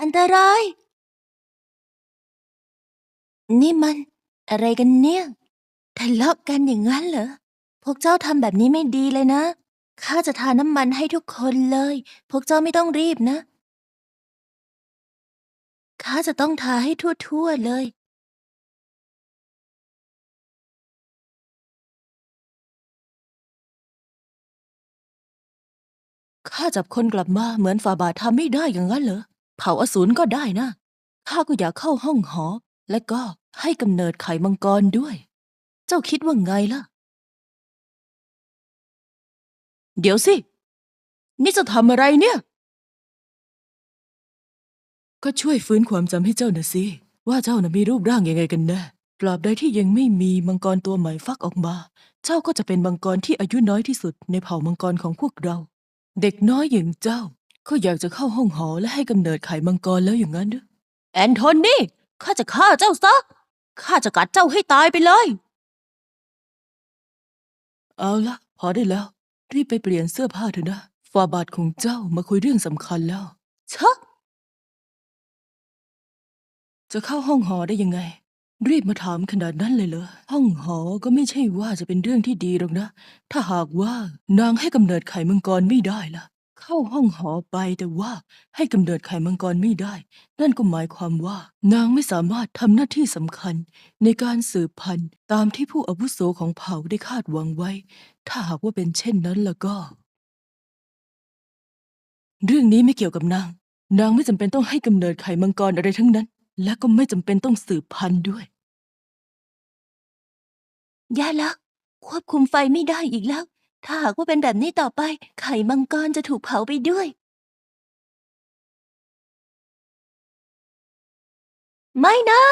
อันตราย นี่มัน อะไรกันเนี่ย ทะเลาะกันอย่างนั้นเหรอ พวกเจ้าทำแบบนี้ไม่ดีเลยนะ ข้าจะทาน้ำมันให้ทุกคนเลย พวกเจ้าไม่ต้องรีบนะ ข้าจะต้องทาให้ทั่วๆเลย ข้าจับคนกลับมาเหมือนฝ่าบาททำไม่ได้อย่างนั้นเหรอ เผ่าอสูรก็ได้นะข้าก็อยากเข้าห้องหอ และก็ให้กำเนิดไข่มังกรด้วย เจ้าคิดว่าไงล่ะ เดี๋ยวสิ นี่จะทำอะไรเนี่ย ก็ช่วยฟื้นความจำให้เจ้าน่ะสิ ว่าเจ้าน่ะมีรูปร่างยังไงกันแน่ตราบใดที่ยังไม่มีมังกรตัวใหม่ฟักออกมา เจ้าก็จะเป็นมังกรที่อายุน้อยที่สุดในเผ่ามังกรของพวกเรา เด็กน้อยอย่างเจ้า ก็อยากจะเข้าห้องหอและให้กำเนิดไข่มังกรแล้วอย่างนั้นหรือแอนโทนีข้าจะฆ่าเจ้าซะ ข้าจะกัดเจ้าให้ตายไปเลย เอาละพอได้แล้ว รีบไปเปลี่ยนเสื้อผ้าเถอะนะฝ่าบาทของเจ้ามาคุยเรื่องสำคัญแล้ว ชะ จะเข้าห้องหอได้ยังไง รีบมาถามขนาดนั้นเลยเหรอ ห้องหอก็ไม่ใช่ว่าจะเป็นเรื่องที่ดีหรอกนะ ถ้าหากว่านางให้กำเนิดไข่มังกรไม่ได้ล่ะ เข้าห้องหอไปแต่ว่าให้กำเนิดไข่มังกรไม่ได้ นั่นก็หมายความว่า นางไม่สามารถทำหน้าที่สำคัญ ในการสืบพันธุ์ตามที่ผู้อาวุโสของเผ่าได้คาดหวังไว้ ถ้าหากว่าเป็นเช่นนั้นแล้วก็ เรื่องนี้ไม่เกี่ยวกับนาง นางไม่จำเป็นต้องให้กำเนิดไข่มังกรอะไรทั้งนั้น และก็ไม่จำเป็นต้องสืบพันธุ์ด้วย ย่าละควบคุมไฟไม่ได้อีกแล้ว ถ้าหากว่าเป็นแบบนี้ต่อไป ไข่มังกรจะถูกเผาไปด้วย ไม่นะ